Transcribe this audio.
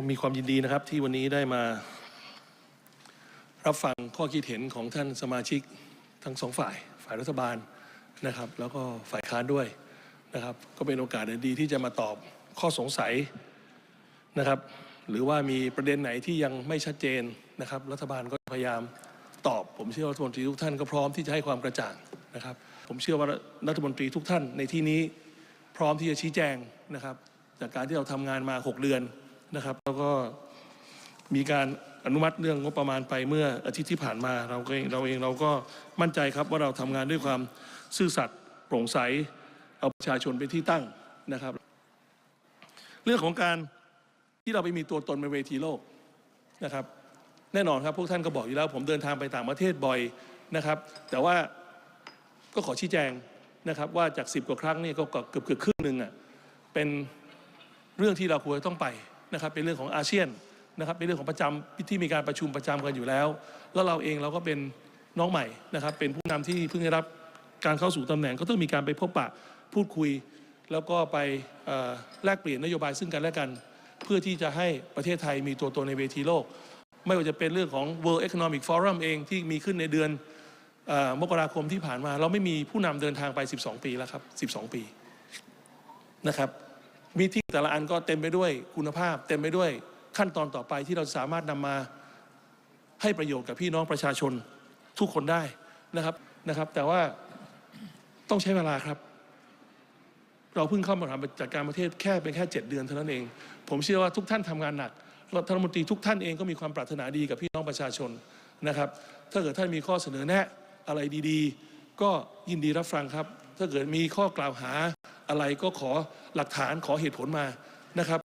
ก็มีความยินดีนะครับที่วันนี้ได้มา รับฟังข้อคิดเห็นของท่านสมาชิกทั้งสองฝ่าย ฝ่ายรัฐบาลนะครับ แล้วก็ฝ่ายค้านด้วยนะครับ ก็เป็นโอกาสดีที่จะมาตอบข้อสงสัยนะครับ หรือว่ามีประเด็นไหนที่ยังไม่ชัดเจนนะครับ รัฐบาลก็พยายามตอบ ผมเชื่อว่ารัฐมนตรีทุกท่านก็พร้อมที่จะให้ความกระจ่างนะครับ ผมเชื่อว่ารัฐมนตรีทุกท่านในที่นี้พร้อมที่จะชี้แจงนะครับ จากการที่เราทำงานมา 6 เดือน นะครับ แล้วก็มีการอนุมัติเรื่องงบประมาณไปเมื่ออาทิตย์ที่ผ่านมาเราเองเราเองเราก็มั่นใจครับว่าเราทำงานด้วยความซื่อสัตย์โปร่งใสเอาประชาชนเป็นที่ตั้งนะครับ เรื่องของการที่เราไปมีตัวตนในเวทีโลกนะครับ แน่นอนครับพวกท่านก็บอกอยู่แล้ว ผมเดินทางไปต่างประเทศบ่อยนะครับ แต่ว่าก็ขอชี้แจงนะครับว่าจากสิบกว่าครั้งนี่ก็เกือบเกือบครึ่งหนึ่งอะเป็นเรื่องที่เราควรจะต้องไป นะครับเป็นเรื่องของอาเซียนนะครับเป็นเรื่องของประจำที่มีการประชุมประจำกันอยู่แล้ว แล้วเราเองเราก็เป็นน้องใหม่นะครับ เป็นผู้นำที่เพิ่งได้รับการเข้าสู่ตำแหน่งก็ต้องมีการไปพบปะพูดคุย แล้วก็ไปแลกเปลี่ยนนโยบายซึ่งกันและกัน เพื่อที่จะให้ประเทศไทยมีตัวตนในเวทีโลก ไม่ว่าจะเป็นเรื่องของ World Economic Forum เองที่มีขึ้นในเดือนอมกราคมที่ผ่านมา เราไม่มีผู้นำเดินทางไป 12 ปีแล้วครับ 12 ปีนะครับ มีที่แต่ละอันก็เต็มไปด้วยคุณภาพ เต็มไปด้วยขั้นตอนต่อไปที่เราสามารถนำมาให้ประโยชน์กับพี่น้องประชาชนทุกคนได้นะครับนะครับ แต่ว่าต้องใช้เวลาครับ เราเพิ่งเข้ามาทำจัดการประเทศแค่เป็นแค่ 7 เดือนเท่านั้นเอง ผมเชื่อว่าทุกท่านทำงานหนักรัฐมนตรีทุกท่านเองก็มีความปรารถนาดีกับพี่น้องประชาชนนะครับ ถ้าเกิดท่านมีข้อเสนอแนะอะไรดี ๆ ก็ยินดีรับฟังครับ ถ้าเกิดมีข้อกล่าวหา อะไรก็ขอหลักฐานขอเหตุผลมานะครับ